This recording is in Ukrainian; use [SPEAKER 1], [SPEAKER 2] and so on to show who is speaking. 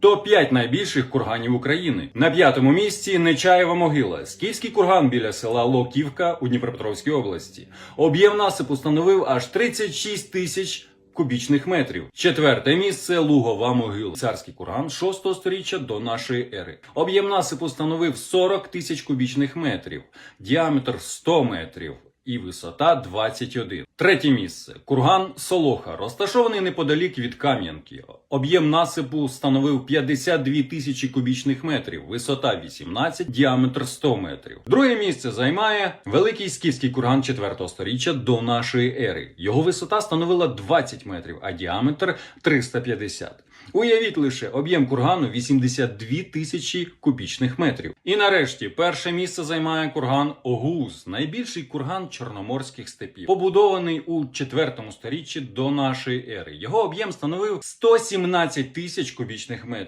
[SPEAKER 1] Топ-5 найбільших курганів України. На п'ятому місці Нечаєва могила. Скіфський курган біля села Локівка у Дніпропетровській області. Об'єм насипу становив аж 36 тисяч кубічних метрів. Четверте місце Лугова могила. Царський курган 6 сторіччя до нашої ери. Об'єм насипу становив 40 тисяч кубічних метрів, діаметр 100 метрів. І висота 21. Третє місце. Курган Солоха, розташований неподалік від Кам'янки. Об'єм насипу становив 52 тисячі кубічних метрів, висота 18, діаметр 100 метрів. Друге місце займає великий скіфський курган 4 сторіччя до нашої ери. Його висота становила 20 метрів, а діаметр 350. Уявіть лише об'єм кургану 82 тисячі кубічних метрів. І нарешті перше місце займає курган Огуз, найбільший курган чорноморських степів, побудований у 4 сторіччі до нашої ери. Його об'єм становив 117 тисяч кубічних метрів.